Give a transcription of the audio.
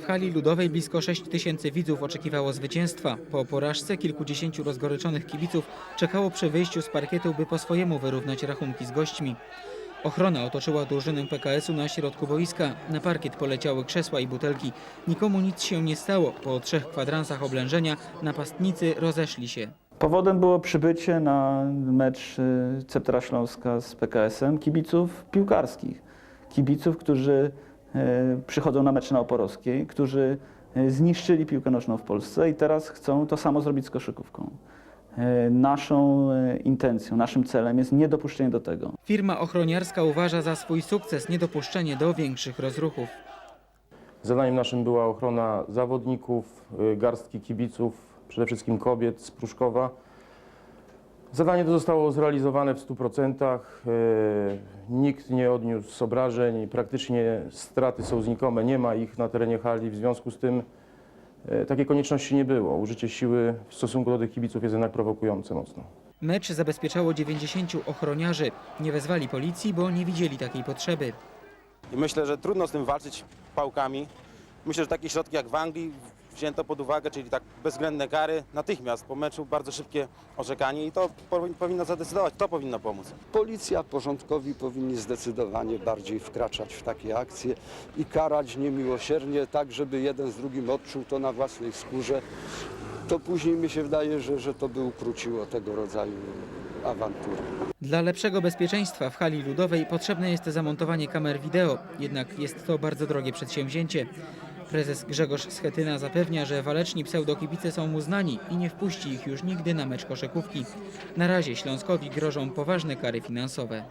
W hali ludowej blisko 6 tysięcy widzów oczekiwało zwycięstwa. Po porażce kilkudziesięciu rozgoryczonych kibiców czekało przy wyjściu z parkietu, by po swojemu wyrównać rachunki z gośćmi. Ochrona otoczyła drużynę PKS-u na środku boiska. Na parkiet poleciały krzesła i butelki. Nikomu nic się nie stało. Po trzech kwadransach oblężenia napastnicy rozeszli się. Powodem było przybycie na mecz y, Ceptera Śląska z PKS-em kibiców piłkarskich. Kibiców, którzy przychodzą na mecz na Oporowskiej, którzy y, zniszczyli piłkę nożną w Polsce i teraz chcą to samo zrobić z koszykówką. Y, Naszą intencją, naszym celem jest niedopuszczenie do tego. Firma ochroniarska uważa za swój sukces niedopuszczenie do większych rozruchów. Zadaniem naszym była ochrona zawodników, garstki kibiców, przede wszystkim kobiet z Pruszkowa. Zadanie to zostało zrealizowane w 100%. y, Nikt nie odniósł obrażeń, praktycznie straty są znikome, nie ma ich na terenie hali, w związku z tym y, takiej konieczności nie było. Użycie siły w stosunku do tych kibiców jest jednak prowokujące mocno. Mecz zabezpieczało 90 ochroniarzy. Nie wezwali policji, bo nie widzieli takiej potrzeby. I myślę, że trudno z tym walczyć pałkami. Myślę, że takie środki jak w Anglii wzięto pod uwagę, czyli tak bezwzględne kary natychmiast po meczu, bardzo szybkie orzekanie i to po- powinno zadecydować, to powinno pomóc. Policja, porządkowi powinni zdecydowanie bardziej wkraczać w takie akcje i karać niemiłosiernie, tak żeby jeden z drugim odczuł to na własnej skórze. To później mi się wydaje, że, że to by ukróciło tego rodzaju awantury. Dla lepszego bezpieczeństwa w hali ludowej potrzebne jest zamontowanie kamer wideo, jednak jest to bardzo drogie przedsięwzięcie. Prezes Grzegorz Schetyna zapewnia, że waleczni pseudokibice są mu znani i nie wpuści ich już nigdy na mecz koszykówki. Na razie Śląskowi grożą poważne kary finansowe.